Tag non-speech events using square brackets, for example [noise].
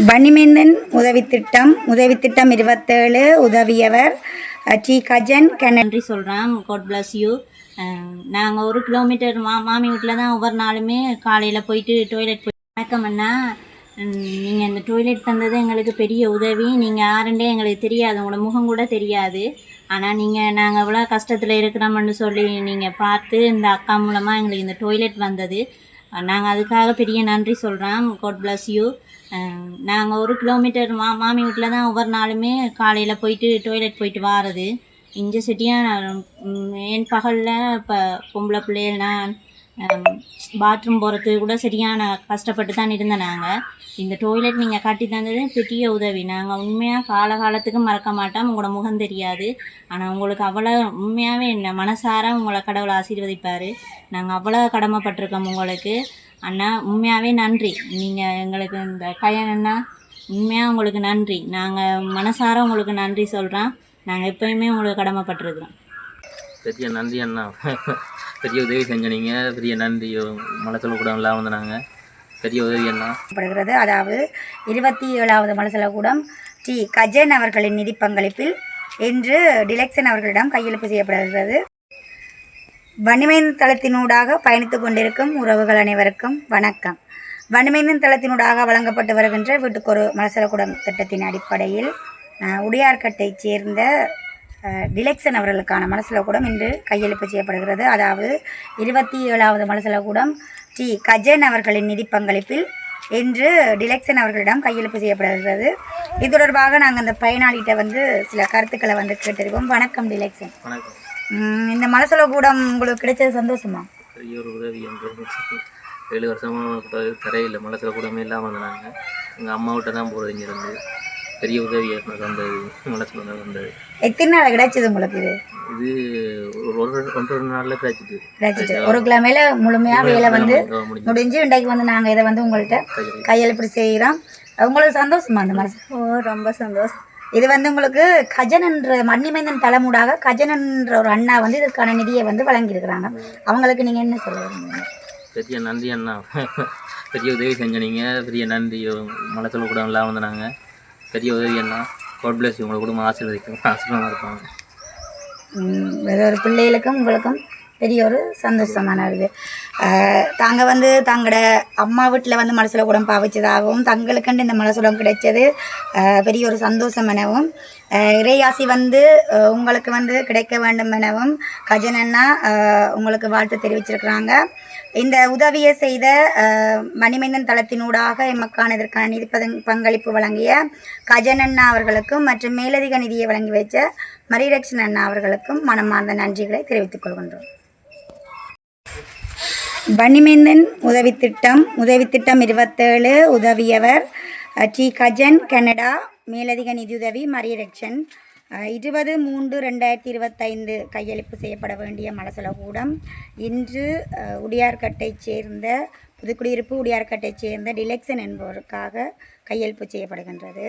பன்னிமேந்தன் உதவி திட்டம் உதவி திட்டம் இருபத்தேழு உதவியவர் டி. கஜன் கென நன்றி சொல்கிறேன் காட் பிளஸ் யூ நாங்கள் ஒரு கிலோமீட்டர் மா மாமி வீட்டில் தான் ஒவ்வொரு நாளுமே காலையில் போயிட்டு டாய்லெட் போய் வணக்கம் அண்ணா. நீங்கள் இந்த டாய்லெட் தந்தது எங்களுக்கு பெரிய உதவி. நீங்கள் யாருண்டே எங்களுக்கு தெரியாது. உங்களோட முகம் கூட தெரியாது. ஆனால் நீங்கள் நாங்கள் எவ்வளோ கஷ்டத்தில் இருக்கிறோம்னு சொல்லி நீங்கள் பார்த்து இந்த அக்கா மூலமாக எங்களுக்கு இந்த டாய்லெட் வந்தது. நாங்கள் அதுக்காக பெரிய நன்றி சொல்கிறோம் கோட் பிளஸ் யூ நாங்கள் ஒரு கிலோமீட்டர் மா மாமி வீட்டில் தான் ஒவ்வொரு நாளுமே காலையில் போயிட்டு டாய்லெட் போயிட்டு வாரது. இங்கே சிட்டியாக என் பகலில் இப்போ பொம்பளை பிள்ளைகள் நான் பாத்ரூம் போகிறதுக்கு கூட சரியான கஷ்டப்பட்டு தான் இருந்தோம் நாங்கள் இந்த டாய்லெட் நீங்கள் கட்டி தந்தது பெரிய உதவி. நாங்கள் உண்மையாக காலகாலத்துக்கு மறக்க மாட்டோம். உங்களோட முகம் தெரியாது. ஆனால் உங்களுக்கு அவ்வளோ உண்மையாகவே என்ன மனசார உங்களை கடவுளை ஆசீர்வதிப்பார். நாங்கள் அவ்வளோ கடமைப்பட்டிருக்கோம் உங்களுக்கு. அண்ணா உண்மையாகவே நன்றி. நீங்கள் எங்களுக்கு இந்த கல்யாணம்னா உண்மையாக உங்களுக்கு நன்றி. நாங்கள் மனசார உங்களுக்கு நன்றி சொல்கிறோம் நாங்கள் எப்பயுமே உங்களுக்கு கடமைப்பட்டிருக்கிறோம். பெரிய நன்றி அண்ணா. [laughs] பெரிய உதவி செஞ்சனீங்க பெரிய நன்றி. மலசல கூட எல்லாம் வந்து நாங்கள் பெரிய உதவி என்ன படுகிறது அதாவது இருபத்தி ஏழாவது மலசலக்கூடம் டி. கஜன் அவர்களின் நிதி பங்களிப்பில் இன்று டிலெக்சன் அவர்களிடம் கையெழுப்பு செய்யப்படுகிறது. வனிமையின் தளத்தினூடாக பயணித்துக் கொண்டிருக்கும் உறவுகள் அனைவருக்கும் வணக்கம். வனிமையின் தளத்தினூடாக வழங்கப்பட்டு வருகின்ற வீட்டுக்கொரு கூடம் திட்டத்தின் அடிப்படையில் உடையார்கட்டை சேர்ந்த டிலெக்சன் அவர்களுக்கான மலசலக்கூடம் இன்று கையெழுப்பு செய்யப்படுகிறது. அதாவது இருபத்தி ஏழாவது மலசலக்கூடம் டி. கஜன் அவர்களின் நிதி பங்களிப்பில் இன்று டிலெக்சன் அவர்களிடம் கையெழுப்பு செய்யப்படுகிறது. இது தொடர்பாக நாங்கள் அந்த பயனாளிகிட்ட வந்து சில கருத்துக்களை வந்து கேட்டிருக்கோம். வணக்கம் டிலெக்சன். இந்த மலசலக்கூடம் உங்களுக்கு கிடைச்சது சந்தோஷமா? பெரிய ஒரு உதவி என்று ஏழு வருஷமாக தரையில் மலத்தில் கூடமே இல்லாமல் இருந்தாங்க எங்கள் அம்மாவிட்ட தான் போகிறது இங்கேருந்து பெரிய உதவி எனக்கு வந்தது. தான் வந்தது. எத்தனை நாள் கிடைச்சது உங்களுக்கு இது? இது ஒரு ஒரு ஒன்றரை நாளில் கிடைச்சிட்டு கிடைச்சிட்டு ஒரு கிழமையில முழுமையா வேலை வந்து முடிஞ்சு இன்றைக்கு வந்து நாங்கள் இதை வந்து உங்கள்கிட்ட கையில் கையெழுப்பு செய்கிறோம் உங்களுக்கு சந்தோஷமா அந்த மனசு ஓ ரொம்ப சந்தோஷம். இது வந்து உங்களுக்கு கஜன் என்ற மன்னிமைந்தன் தலைமுடாக கஜன் என்ற ஒரு அண்ணா வந்து இதற்கான நிதியை வந்து வழங்கியிருக்கிறாங்க. அவங்களுக்கு நீங்கள் என்ன சொல்ல பெரிய நன்றி அண்ணா. பெரிய உதவி செஞ்சனீங்க பெரிய நன்றி மலத்தில் கூட எல்லாம் வந்து நாங்கள் பெரிய உதவி என்ன? கோட் பிளஸ் உங்களை குடும்பம் ஆசீர்வதிக்கும் ஆசீர்வாதமாக இருப்பாங்க. ம், வேற ஒரு பிள்ளைகளுக்கும் உங்களுக்கும் பெரிய ஒரு சந்தோஷமான இது தாங்கள் வந்து தங்களோட அம்மா வீட்டில் வந்து மனசில் உடம்பு பாவிச்சதாகவும் தங்களுக்குண்டு இந்த மனசுடம் கிடைச்சது பெரிய ஒரு சந்தோஷம் எனவும் இறையாசி வந்து உங்களுக்கு வந்து கிடைக்க வேண்டும் எனவும் கஜனண்ணா உங்களுக்கு வாழ்த்து தெரிவிச்சிருக்கிறாங்க. இந்த உதவியை செய்த மணிமைந்தன் தளத்தினூடாக எமக்கான இதற்கான நிதி பங்களிப்பு வழங்கிய கஜனண்ணா அவர்களுக்கும் மற்றும் மேலதிக நிதியை வழங்கி வைச்ச மரியலட்சுமி அண்ணா அவர்களுக்கும் மனமார்ந்த நன்றிகளை தெரிவித்துக் கொள்கின்றோம். வன்னிமேந்தன் உதவி திட்டம் உதவி திட்டம் இருபத்தேழு உதவியவர் டி. கஜன் கனடா மேலதிக நிதியுதவி மரியரட்சன். இருபது மூன்று ரெண்டாயிரத்தி இருபத்தைந்து கையளிப்பு செய்யப்பட வேண்டிய மலசலகூடம். இன்று உடியார்கட்டை சேர்ந்த புதுக்குடியிருப்பு உடியார்கட்டை சேர்ந்த டிலெக்சன் என்பவருக்காக கையெழுப்பு செய்யப்படுகின்றது.